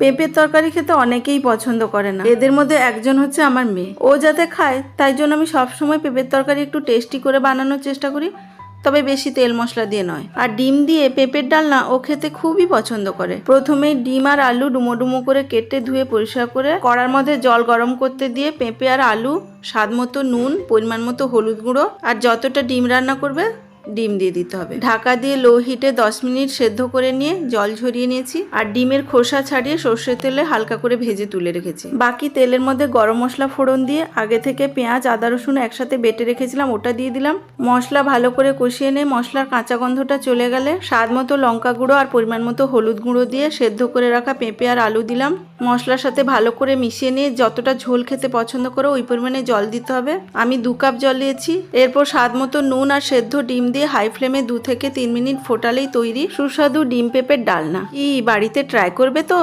পেঁপের তরকারি খেতে অনেকেই পছন্দ করে না। এদের মধ্যে একজন হচ্ছে আমার মেয়ে। ও যাতে খায়, তাই জন্য আমি সবসময় পেঁপের তরকারি একটু টেস্টি করে বানানোর চেষ্টা করি, তবে বেশি তেল মশলা দিয়ে নয়। আর ডিম দিয়ে পেঁপের ডালনা ও খেতে খুবই পছন্দ করে। প্রথমে ডিম আর আলু ডুমো ডুমো করে কেটে ধুয়ে পরিষ্কার করে কড়ার মধ্যে জল গরম করতে দিয়ে পেঁপে আর আলু স্বাদ মতো নুন, পরিমাণ মতো হলুদ গুঁড়ো, আর যতটা ডিম রান্না করবে ডিম দিয়ে দিতে হবে। ঢাকা দিয়ে লো হিটে দশ মিনিট সেদ্ধ করে নিয়ে জল ঝরিয়ে নিয়েছি আর ডিমের খোসা ছাড়িয়ে সর্ষের তেলে হালকা করে ভেজে তুলে রেখেছি। বাকি তেলের মধ্যে গরম মশলা ফোড়ন দিয়ে আগে থেকে পেঁয়াজ, আদা, রসুন একসাথে বেটে রেখেছিলাম, ওটা দিয়ে দিলাম। মশলা ভালো করে কষিয়ে নিয়ে মশলার কাঁচা গন্ধটা চলে গেলে স্বাদ মতো লঙ্কা গুঁড়ো আর পরিমাণ মতো হলুদ গুঁড়ো দিয়ে সেদ্ধ করে রাখা পেঁপে আর আলু দিলাম। মশলার সাথে ভালো করে মিশিয়ে নিয়ে যতটা ঝোল খেতে পছন্দ করো ওই পরিমাণে জল দিতে হবে। আমি দু কাপ জল দিয়েছি। এরপর স্বাদ মতো নুন আর সেদ্ধ ডিম দিয়ে হাই ফ্লেমে দু থেকে তিন মিনিট ফোটালেই তৈরি সুস্বাদু ডিম পেঁপের ডালনা। ই বাড়িতে ট্রাই করবে তো?